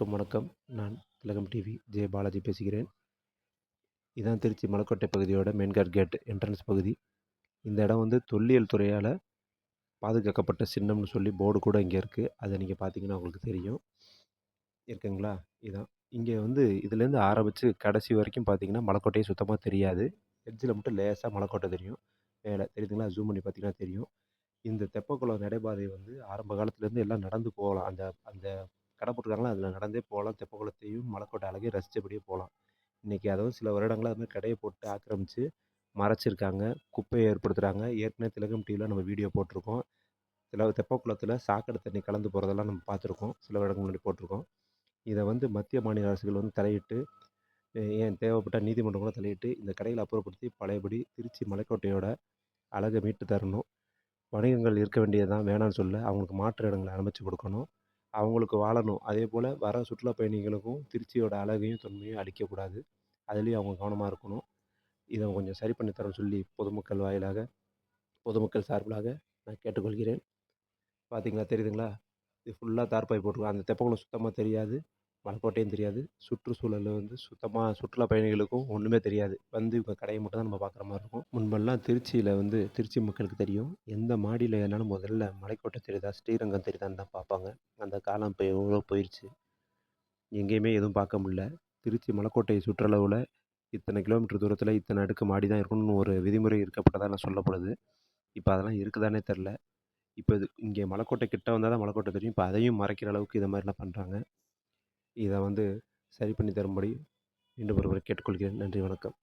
அனைவருக்கும் வணக்கம். நான் திலகம் டிவி ஜே பாலாஜி பேசுகிறேன். இதான் திருச்சி மலைக்கோட்டை பகுதியோட மெயின்காட் கேட் என்ட்ரன்ஸ் பகுதி. இந்த இடம் வந்து தொல்லியல் துறையால் பாதுகாக்கப்பட்ட சின்னம்னு சொல்லி போர்டு கூட இங்கே இருக்குது அதை நீங்கள் பார்த்தீங்கன்னா உங்களுக்கு தெரியும். இருக்குங்களா? இதான். இங்கே வந்து இதுலேருந்து ஆரம்பித்து கடைசி வரைக்கும் பார்த்தீங்கன்னா மலைக்கோட்டையே சுத்தமாக தெரியாது. எட்ஜில் மட்டும் லேசாக மலைக்கோட்டை தெரியும். மேலே தெரியுதுங்களா? ஜூம் பண்ணி பார்த்தீங்கன்னா தெரியும். இந்த தெப்பக்குளம் நடைபாதை வந்து ஆரம்ப காலத்துலேருந்து எல்லாம் நடந்து போகலாம். அந்த அந்த கடை போட்டிருக்காங்களா? அதில் நடந்தே போகலாம். தெப்பக்குளத்தையும் மலைக்கோட்டை அழகையும் ரசித்தபடியே போகலாம். இன்றைக்கி அதுவும் சில வருடங்களாக அது மாதிரி கடையை போட்டு ஆக்கிரமித்து மறைச்சிருக்காங்க. குப்பையை ஏற்படுத்துகிறாங்க ஏற்கனவே திலகம் டிவியில் நம்ம வீடியோ போட்டிருக்கோம். சில தெப்பக்குளத்தில் சாக்கடை தண்ணி கலந்து போகிறதெல்லாம் நம்ம பார்த்துருக்கோம். சில வருடங்கள் முன்னாடி போட்டிருக்கோம். இதை வந்து மத்திய மாநில அரசுகள் வந்து தலையிட்டு ஏன் தேவைப்பட்ட நீதிமன்றம் கூட தலையிட்டு இந்த கடையில் அப்புறப்படுத்தி பழையபடி திருச்சி மலைக்கோட்டையோட அழகை மீட்டு தரணும். வணிகங்கள் இருக்க வேண்டியதுதான். வேணான்னு சொல்ல அவங்களுக்கு மாற்று இடங்களை அனுமதிச்சு கொடுக்கணும். அவங்களுக்கு வாழணும். அதே போல் வர சுற்றுலா பயணிகளுக்கும் திருச்சியோட அழகையும் தொன்மையும் அழிக்கக்கூடாது அதுலேயும் அவங்க கவனமாக இருக்கணும். இதை கொஞ்சம் சரி பண்ணி தரேன்னு சொல்லி பொதுமக்கள் வாயிலாக பொதுமக்கள் சார்பிலாக நான் கேட்டுக்கொள்கிறேன். பார்த்தீங்களா தெரியுதுங்களா? இது ஃபுல்லாக தார்பாய் போட்டிருக்கோம். அந்த தெப்பக்குளம் சுத்தமாக தெரியாது. மலைக்கோட்டையும் தெரியாது. சுற்றுச்சூழலில் வந்து சுத்தமாக சுற்றுலா பயணிகளுக்கும் ஒன்றுமே தெரியாது. வந்து இவங்க கடையை மட்டும் தான் நம்ம பார்க்குற மாதிரி இருக்கும். முன்பெல்லாம் திருச்சியில் வந்து திருச்சி மக்களுக்கு தெரியும். எந்த மாடியில் ஏறினாலும் முதல்ல மலைக்கோட்டை தெரியுதா? ஸ்ரீரங்கம் தெரியுதான்னு தான் பார்ப்பாங்க. அந்த காலம் இப்போ எவ்வளோ போயிடுச்சு எங்கேயுமே எதுவும் பார்க்க முடில திருச்சி மலைக்கோட்டை சுற்றளவில் இத்தனை கிலோமீட்டர் தூரத்தில் இத்தனை அடுக்கு மாடி தான் இருக்கணும்னு ஒரு விதிமுறை இருக்கப்பட்டதாக நான் சொல்லப்படுது. இப்போ அதெல்லாம் இருக்குதானே தெரில இப்போ இது இங்கே மலைக்கோட்டை கிட்ட வந்தால் தான் மலைக்கோட்டை தெரியும். இப்போ அதையும் மறைக்கிற அளவுக்கு இதை மாதிரிலாம் பண்ணுறாங்க இதை வந்து சரி பண்ணி தரும்படி மீண்டும் ஒருமுறை கேட்டுக்கொள்கிறேன். நன்றி வணக்கம்.